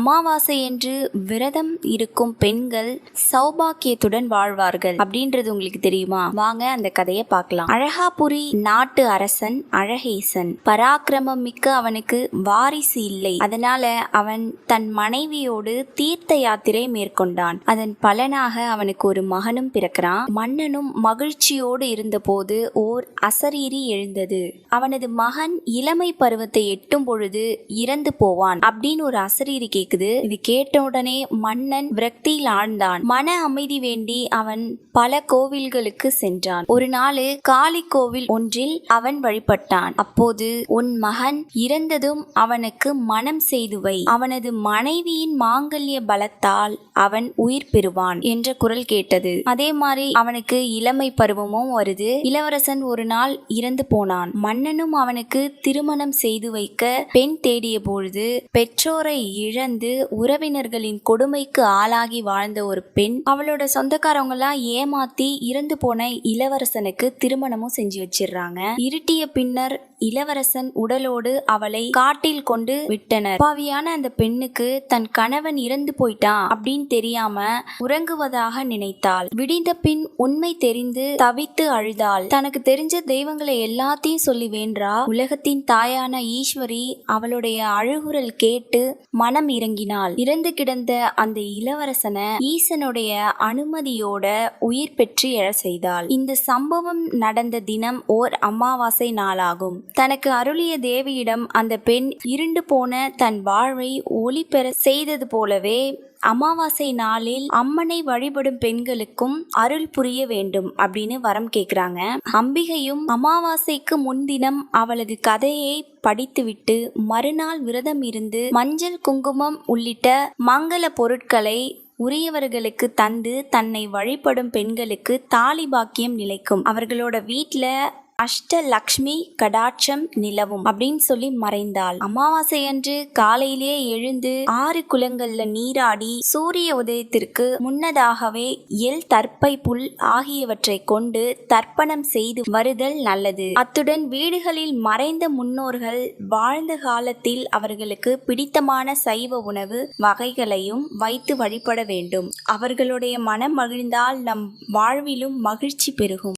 அமாவாசை என்று விரதம் இருக்கும் பெண்கள் சௌபாக்கியத்துடன் வாழ்வார்கள். அப்படின்றது உங்களுக்கு தெரியுமா? வாங்க அந்த கதையை பார்க்கலாம். அழகாபுரி நாட்டு அரசன் அழகேசன். பராக்கிரமம் மிக்க அவனுக்கு வாரிசு இல்லை. அதனால அவன் தன் மனைவியோடு தீர்த்த யாத்திரை மேற்கொண்டான். அதன் பலனாக அவனுக்கு ஒரு மகனும் பிறக்கிறான். மன்னனும் மகிழ்ச்சியோடு இருந்தபோது ஓர் அசரீரி எழுந்தது. அவனது மகன் இளமை பருவத்தை எட்டும் பொழுது இறந்து போவான். அப்படின்னு ஒரு அசரீரி கேக்குது இது கேட்ட உடனே மன்னன் விரக்தியில் ஆழ்ந்தான். மன அமைதி வேண்டி அவன் பல கோவில்களுக்கு சென்றான். ஒரு நாள் காளி கோவில் ஒன்றில் அவன் வழிபட்டான். அப்போது உன் மகன் இறந்ததும் அவனுக்கு மனம் செய்துவை அவனது மனைவியின் மாங்கல்ய பலத்தால் அவன் உயிர் பெறுவான் என்ற குரல் கேட்டது. அதே மாதிரி அவனுக்கு இளமை பருவமும் வருது. இளவரசன் ஒரு நாள் இறந்து போனான். மன்னனும் அவனுக்கு திருமணம் செய்து வைக்க பெண் தேடிய பொழுது பெற்றோரை இழந்து உறவினர்களின் கொடுமைக்கு ஆளாகி வாழ்ந்த ஒரு பெண் அவளோட சொந்தக்காரவங்க எல்லாம் ஏமாத்தி இறந்து போன இளவரசனுக்கு திருமணமும் செஞ்சு வச்சிடுறாங்க. இருட்டிய பின்னர் இளவரசன் உடலோடு அவளை காட்டில் கொண்டு விட்டனர். பாவியான அந்த பெண்ணுக்கு தன் கணவன் இறந்து போயிட்டான் அப்படின்னு தெரியாம உறங்குவதாக நினைத்தாள். விடிந்த பின் உண்மை தெரிந்து தவித்து அழுதாள். தனக்கு தெரிஞ்ச தெய்வங்களை எல்லாத்தையும் சொல்லி வேண்டா உலகத்தின் தாயான ஈஸ்வரி அவளுடைய அழுகுரல் கேட்டு மனம் இறங்கினாள். இறந்து கிடந்த அந்த இளவரசனை ஈசனுடைய அனுமதியோட உயிர் பெற்று எழ செய்தாள். இந்த சம்பவம் நடந்த தினம் ஓர் அமாவாசை நாளாகும். தனக்கு அருளிய தேவியிடம் அந்த பெண் இருண்டு போன தன் வாழ்வை ஒளி பெற செய்தது போலவே அமாவாசை நாளில் அம்மனை வழிபடும் பெண்களுக்கும் அருள் புரிய வேண்டும் அப்படின்னு வரம் கேட்குறாங்க அம்பிகையும் அமாவாசைக்கு முன்தினம் அவளது கதையை படித்துவிட்டு மறுநாள் விரதம் இருந்து மஞ்சள் குங்குமம் உள்ளிட்ட மங்கள பொருட்களை உரியவர்களுக்கு தந்து தன்னை வழிபடும் பெண்களுக்கு தாலி பாக்கியம் நிலைக்கும். அவர்களோட வீட்டில் அஷ்டலக்ஷ்மி கடாட்சம் நிலவும் அப்படின்னு சொல்லி மறைந்தாள். அமாவாசை அன்று காலையிலே எழுந்து ஆறு குளங்கள்ல நீராடி சூரிய உதயத்திற்கு முன்னதாகவே எல் தற்பை புல் ஆகியவற்றை கொண்டு தர்ப்பணம் செய்து வருதல் நல்லது. அத்துடன் வீடுகளில் மறைந்த முன்னோர்கள் வாழ்ந்த காலத்தில் அவர்களுக்கு பிடித்தமான சைவ உணவு வகைகளையும் வைத்து வழிபட வேண்டும். அவர்களுடைய மனம் மகிழ்ந்தால் நம் வாழ்விலும் மகிழ்ச்சி பெருகும்.